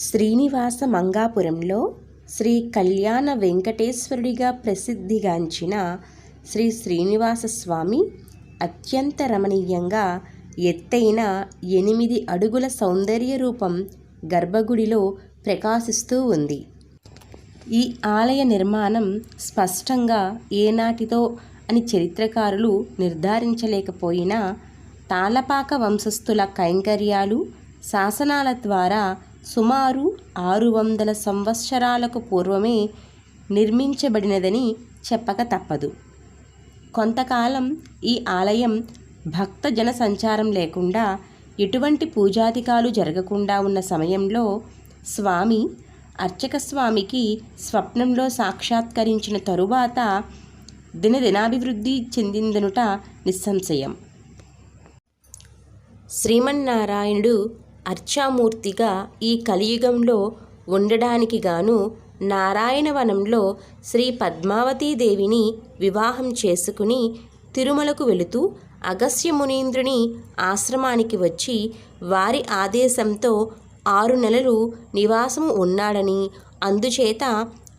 శ్రీనివాస మంగాపురంలో శ్రీ కళ్యాణ వెంకటేశ్వరుడిగా ప్రసిద్ధిగాంచిన శ్రీ శ్రీనివాస స్వామి అత్యంత రమణీయంగా ఎత్తైన ఎనిమిది అడుగుల సౌందర్య రూపం గర్భగుడిలో ప్రకాశిస్తూ ఉంది. ఈ ఆలయ నిర్మాణం స్పష్టంగా ఏనాటితో అని చరిత్రకారులు నిర్ధారించలేకపోయినా తాళపాక వంశస్థుల కైంకర్యాలు శాసనాల ద్వారా సుమారు ఆరు వందల సంవత్సరాలకు పూర్వమే నిర్మించబడినదని చెప్పక తప్పదు. కొంతకాలం ఈ ఆలయం భక్త జన సంచారం లేకుండా ఎటువంటి పూజాధికాలు జరగకుండా ఉన్న సమయంలో స్వామి అర్చక స్వామికి స్వప్నంలో సాక్షాత్కరించిన తరువాత దినదినాభివృద్ధి చెందిందనుట నిస్సంశయం. శ్రీమన్నారాయణుడు అర్చామూర్తిగా ఈ కలియుగంలో ఉండడానికి గాను నారాయణవనంలో శ్రీ పద్మావతీదేవిని వివాహం చేసుకుని తిరుమలకు వెళుతూ అగస్త్య మునీంద్రుని ఆశ్రమానికి వచ్చి వారి ఆదేశంతో ఆరు నెలలు నివాసము ఉన్నాడని అందుచేత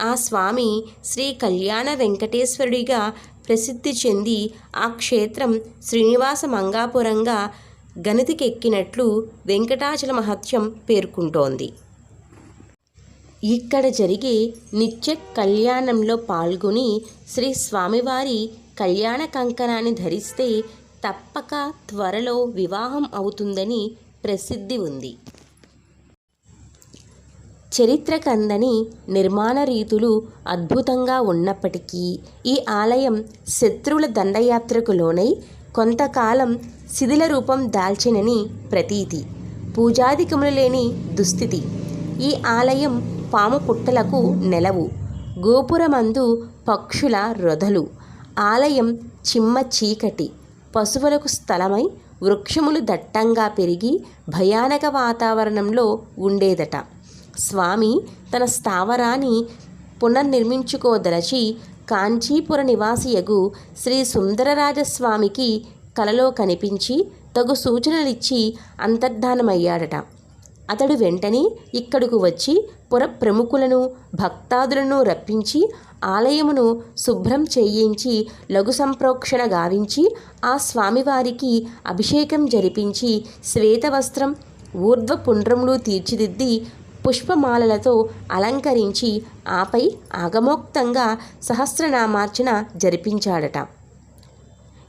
ఆ స్వామి శ్రీ కళ్యాణ వెంకటేశ్వరుడిగా ప్రసిద్ధి చెంది ఆ క్షేత్రం శ్రీనివాస మంగాపురంగా గణతికెక్కినట్లు వెంకటాచల మహత్యం పేర్కొంటోంది. ఇక్కడ జరిగే నిత్య కళ్యాణంలో పాల్గొని శ్రీ స్వామివారి కళ్యాణ కంకణాన్ని ధరిస్తే తప్పక త్వరలో వివాహం అవుతుందని ప్రసిద్ధి ఉంది. చరిత్ర కందని నిర్మాణ రీతులు అద్భుతంగా ఉన్నప్పటికీ ఈ ఆలయం శత్రువుల దండయాత్రకు లోనై కొంతకాలం శిథిల రూపం దాల్చినని ప్రతీతి. పూజాధికములు లేని దుస్థితి. ఈ ఆలయం పాము పుట్టలకు నెలవు. గోపురమందు పక్షుల రొదలు. ఆలయం చిమ్మ చీకటి. పశువులకు స్థలమై వృక్షములు దట్టంగా పెరిగి భయానక వాతావరణంలో ఉండేదట. స్వామి తన స్థావరాన్ని పునర్నిర్మించుకోదలచి కాంచీపుర నివాసియగు శ్రీ సుందరరాజస్వామికి కలలో కనిపించి తగు సూచనలిచ్చి అంతర్ధానమయ్యాడట. అతడు వెంటనే ఇక్కడకు వచ్చి పుర ప్రముఖులను భక్తాదులను రప్పించి ఆలయమును శుభ్రం చేయించి లఘు సంప్రోక్షణ గావించి ఆ స్వామివారికి అభిషేకం జరిపించి శ్వేతవస్త్రం ఊర్ధ్వపుండ్రములు తీర్చిదిద్ది పుష్పమాలలతో అలంకరించి ఆపై ఆగమోక్తంగా సహస్రనామార్చన జరిపించాడట.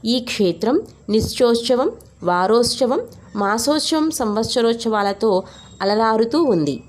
ఈ క్షేత్రం నిశ్చోత్సవం వారోత్సవం మాసోత్సవం సంవత్సరోత్సవాలతో అలరారుతూ ఉంది.